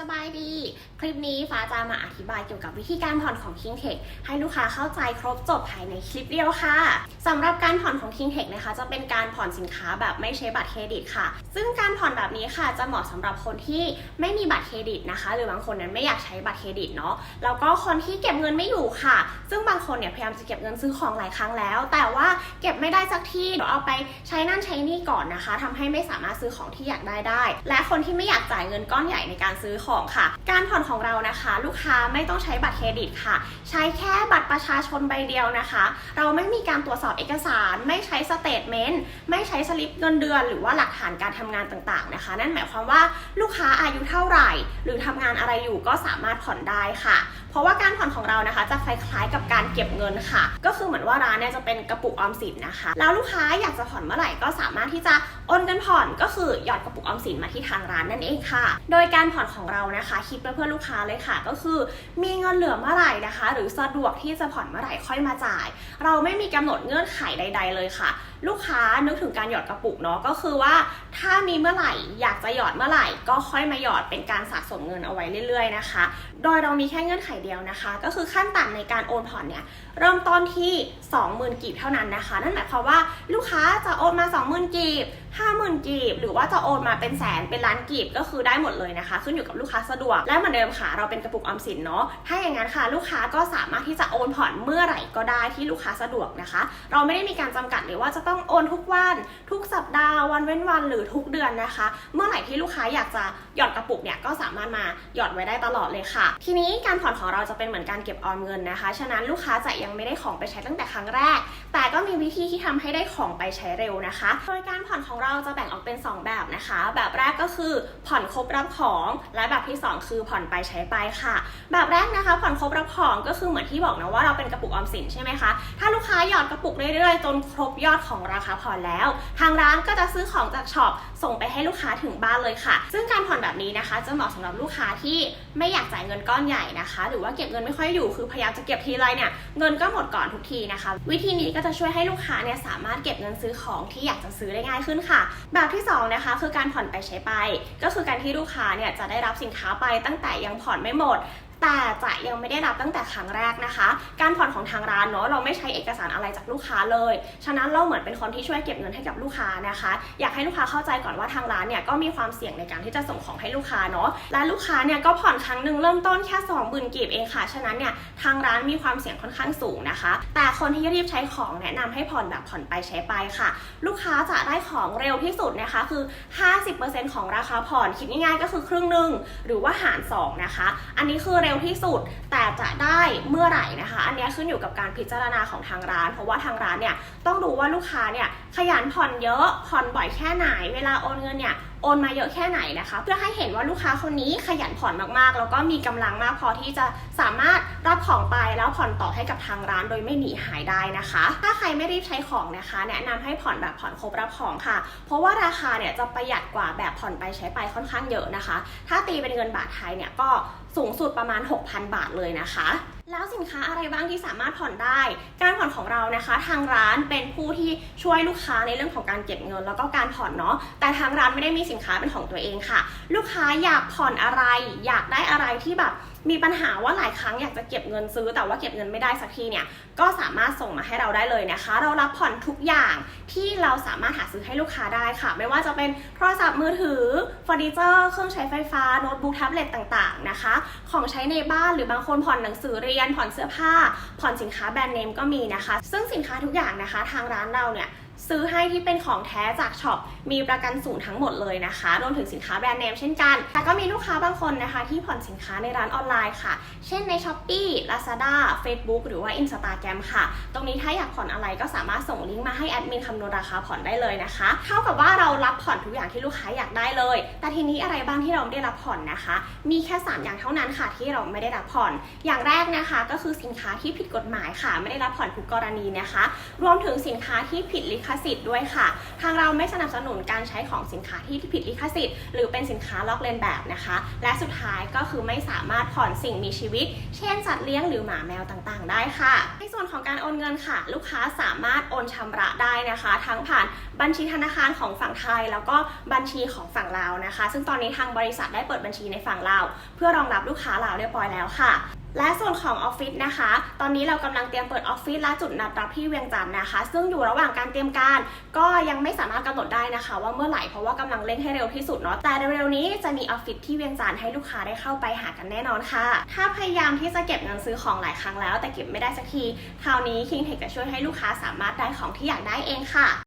สบายดี คลิปนี้ฟ้าจะมาอธิบายเกี่ยวกับวิธีการผ่อนของ King Tech ให้ลูกค้าเข้าใจครบจบภายในคลิปเดียวค่ะสำหรับการผ่อนของ King Tech นะคะ จะเป็นการผ่อนสินค้าแบบไม่ใช้บัตรเครดิตค่ะ ซึ่งการผ่อนแบบนี้ค่ะจะเหมาะสำหรับคนที่ไม่มีบัตรเครดิตนะคะ หรือบางคนนั้นไม่อยากใช้บัตรเครดิตเนาะแล้วก็คนที่เก็บเงินไม่อยู่ค่ะ ซึ่งบางคนเนี่ยพยายามจะเก็บเงินซื้อของหลายครั้งแล้ว แต่ว่าเก็บไม่ได้สักที่เดี๋ยวเอาไปใช้นั่นใช้นี่ก่อนนะคะทำให้ไม่สามารถซื้อของที่อยากได้ได้ และคนที่ไม่อยากจ่ายเงินก้อนใหญ่ในการซื้อของค่ะ การผ่อนของเรานะคะ ลูกค้าไม่ต้องใช้บัตรเครดิตค่ะ ใช้แค่บัตรประชาชนใบเดียวนะคะ เราไม่มีการตรวจสอบเอกสาร ไม่ใช้สเตทเมนต์ไม่ใช้สลิปเงินเดือน หรือว่าหลักฐานการทำงานต่างๆนะคะ นั่นหมายความว่าลูกค้าอายุเท่าไหร่ หรือทำงานอะไรอยู่ก็สามารถผ่อนได้ค่ะ เพราะว่าการผ่อนของเรานะคะจะคล้ายๆกับการเก็บเงินค่ะ ก็คือเหมือนว่าร้านเนี่ยจะเป็นกระปุกออมสินนะคะ แล้วลูกค้าอยากจะผ่อนเมื่อไหร่ก็สามารถที่จะโอนเงินผ่อนก็คือหยอดกระปุกออมสินมาที่ทางร้านนั่นเองค่ะ โดยการผ่อนของเรานะคะคิดไว้เพื่อลูกค้าเลยค่ะ ก็คือมีเงินเหลือเมื่อไหร่นะคะ หรือสะดวกที่จะผ่อนเมื่อไหร่ค่อยมาจ่าย เราไม่มีกำหนดเงื่อนไขใด ๆ เลยค่ะ ลูกค้านึกถึงการหยอดกระปุกเนาะก็คือว่า ถ้ามีเมื่อไหร่อยากจะหยอดเมื่อไหร่ ก็ค่อยมาหยอดเป็นการสะสมเงินเอาไว้เรื่อย ๆนะคะ โดยเรามีแค่เงื่อนไขเดียวนะคะ ก็คือขั้นต่ำในการโอนผ่อนเนี่ยเริ่มต้นที่ 20,000กีบเท่านั้นนะคะ นั่นหมายความว่าลูกค้าจะโอนมา 20,000กีบ50,000กีบหรือว่าจะโอนมาเป็นแสนเป็นล้านกีบก็คือได้หมดเลยนะคะ ขึ้นอยู่กับลูกค้าสะดวก และเหมือนเดิมค่ะเราเป็นกระปุกออมสินเนาะถ้าอย่างนั้นค่ะ ลูกค้าก็สามารถที่จะโอนผ่อนเมื่อไหร่ก็ได้ที่ลูกค้าสะดวกนะคะ เราไม่ได้มีการจำกัดเลยว่าจะต้องโอนทุกวันทุกสัปดาห์วันเว้นวันหรือทุกเดือนนะคะ เมื่อไหร่ที่ลูกค้าอยากจะหยอดกระปุกเนี่ยก็สามารถมาหยอดไว้ได้ตลอดเลยค่ะ ทีนี้การผ่อนของเราจะเป็นเหมือนการเก็บออมเงินนะคะ ฉะนั้นลูกค้าจะยังไม่ได้ของไปใช้ตั้งแต่ครั้งแรก แต่ก็มีวิธีที่ทำให้ได้ของไปใช้เร็วนะคะ โดยการผ่อนของเราจะแบ่งออกเป็น 2 แบบนะคะ แบบแรกก็คือผ่อนครบรับของ และแบบที่ 2 คือผ่อนไปใช้ไปค่ะ แบบแรกนะคะ ผ่อนครบรับของก็คือเหมือนที่บอกนะว่าเราเป็นกระปุกออมสินใช่ไหมคะ ถ้าลูกค้าหยอดกระปุกเรื่อยๆจนครบยอดของราคาผ่อนแล้ว ทางร้านก็จะซื้อของจากช็อปส่งไปให้ลูกค้าถึงบ้านเลยค่ะ ซึ่งการผ่อนแบบนี้นะคะจะเหมาะสำหรับลูกค้าที่ไม่อยากจ่ายเงินก้อนใหญ่นะคะ หรือว่าเก็บเงินไม่ค่อยอยู่คือพยายามจะเก็บทีไรเนี่ยเงินก็หมดก่อนทุกทีนะคะวิธีนี้ก็จะช่วยให้ลูกค้าเนี่ยสามารถเก็บเงินซื้อของที่อยากจะซื้อได้ง่ายขึ้นค่ะ แบบที่สองนะคะคือการผ่อนไปใช้ไป ก็คือการที่ลูกค้าเนี่ยจะได้รับสินค้าไปตั้งแต่ยังผ่อนไม่หมด แต่จะยังไม่ได้รับตั้งแต่ครั้งแรกนะคะ การผ่อนของทางร้านเนาะเราไม่ใช้เอกสารอะไรจากลูกค้าเลย ฉะนั้นเราเหมือนเป็นคนที่ช่วยเก็บเงินให้กับลูกค้านะคะ อยากให้ลูกค้าเข้าใจก่อนว่าทางร้านเนี่ยก็มีความเสี่ยงในการที่จะส่งของให้ลูกค้าเนาะและลูกค้าเนี่ยก็ผ่อนครั้งหนึ่งเริ่มต้นแค่2 0,000กีบเองค่ะฉะนั้นเนี่ยทางร้านมีความเสี่ยงค่อนข้างสูงนะคะ แต่คนที่รีบใช้ของแนะนำให้ผ่อนแบบผ่อนไปใช้ไปค่ะ ลูกค้าจะได้ของเร็วที่สุดนะคะคือ 50%ของราคาผ่อนคิดง่ายๆก็คือครึ่งหนึ่งหรือว่าหารสองนะคะอันนี้คือเร็วที่สุด แต่จะได้เมื่อไหร่นะคะ อันนี้ขึ้นอยู่กับการพิจารณาของทางร้าน เพราะว่าทางร้านเนี่ยต้องดูว่าลูกค้าเนี่ยขยันผ่อนเยอะผ่อนบ่อยแค่ไหน เวลาโอนเงินเนี่ย โอนมาเยอะแค่ไหนนะคะ เพื่อให้เห็นว่าลูกค้าคนนี้ขยันผ่อนมากๆ แล้วก็มีกำลังมากพอที่จะสามารถรับของไปแล้วผ่อนต่อให้กับทางร้านโดยไม่หนีหายได้นะคะ ถ้าใครไม่รีบใช้ของนะคะ แนะนำให้ผ่อนแบบผ่อนครบรับของค่ะ เพราะว่าราคาเนี่ยจะประหยัดกว่าแบบผ่อนไปใช้ไปค่อนข้างเยอะนะคะ ถ้าตีเป็นเงินบาทไทยเนี่ยก็สูงสุดประมาณ 6,000 บาทเลยนะคะ แล้วสินค้าอะไรบ้างที่สามารถผ่อนได้ การผ่อนของเรานะคะ ทางร้านเป็นผู้ที่ช่วยลูกค้าในเรื่องของการเก็บเงิน แล้วก็การผ่อนเนาะ แต่ทางร้านไม่ได้มีสินค้าเป็นของตัวเองค่ะ ลูกค้าอยากผ่อนอะไร อยากได้อะไรที่แบบ มีปัญหาว่าหลายครั้งอยากจะเก็บเงินซื้อ แต่ว่าเก็บเงินไม่ได้สักทีเนี่ยก็สามารถส่งมาให้เราได้เลยนะคะ เรารับผ่อนทุกอย่างที่เราสามารถหาซื้อให้ลูกค้าได้ค่ะ ไม่ว่าจะเป็นโทรศัพท์มือถือเฟอร์นิเจอร์เครื่องใช้ไฟฟ้าโน้ตบุ๊กแท็บเล็ตต่างๆนะคะ ของใช้ในบ้านหรือบางคนผ่อนหนังสือเรียนผ่อนเสื้อผ้า ผ่อนสินค้าแบรนด์เนมก็มีนะคะ ซึ่งสินค้าทุกอย่างนะคะ ทางร้านเราเนี่ย ซื้อให้ที่เป็นของแท้จากช็อปมีประกันศูนย์ทั้งหมดเลยนะคะรวมถึงสินค้าแบรนด์เนมเช่นกันแต่ก็มีลูกค้าบางคนนะคะ ที่ผ่อนสินค้าในร้านออนไลน์ค่ะ เช่นใน s h อ p e e Lazada Facebook หรือว่า Instagram ค่ะ ตรงนี้ถ้าอยากผ่อนอะไรก็สามารถส่งลิงก์มาให้แอดมินคำนวณราคาผ่อนได้เลยนะคะเท่ากับว่าเรารับผ่อนทุกอย่างที่ลูกค้าอยากได้เลย แต่ทีนี้อะไรบ้างที่เราไม่ได้รับผ่อนนะคะ มีแค่ 3 อย่างเท่านั้นค่ะที่เราไม่ได้รับผ่อน อย่างแรกนะคะ ก็คือสินค้าที่ผิดกฎหมายค่ะ ไม่ได้รับผ่อนทุกกรณีนะคะ รวมถึงสินค้าที่ผิดลิขขสิทธิ์ด้วยค่ะ ทางเราไม่สนับสนุนการใช้ของสินค้าที่ผิดลิขสิทธิ์ หรือเป็นสินค้าลอกเลียนแบบนะคะ และสุดท้ายก็คือไม่สามารถผ่อนสิ่งมีชีวิต เช่นสัตว์เลี้ยงหรือหมาแมวต่างๆ ได้ค่ะ ในส่วนของการโอนเงินค่ะ ลูกค้าสามารถโอนชำระได้นะคะ ทั้งผ่านบัญชีธนาคารของฝั่งไทย แล้วก็บัญชีของฝั่งลาวนะคะ ซึ่งตอนนี้ทางบริษัทได้เปิดบัญชีในฝั่งลาวเพื่อรองรับลูกค้าลาวเรียบร้อยแล้วค่ะ และส่วนของออฟฟิศนะคะ ตอนนี้เรากำลังเตรียมเปิดออฟฟิศและจุดนัดรับที่เวียงจันทร์นะคะ ซึ่งอยู่ระหว่างการเตรียมการ ก็ยังไม่สามารถกำหนดได้นะคะ ว่าเมื่อไหร่เพราะว่ากำลังเร่งให้เร็วที่สุดเนาะแต่เร็วๆนี้จะมีออฟฟิศที่เวียงจันทร์ให้ลูกค้าได้เข้าไปหากันแน่นอนค่ะ ถ้าพยายามที่จะเก็บเงินซื้อของหลายครั้งแล้ว แต่เก็บไม่ได้สักที คราวนี้ King Tech จะช่วยให้ลูกค้าสามารถได้ของที่อยากได้เองค่ะ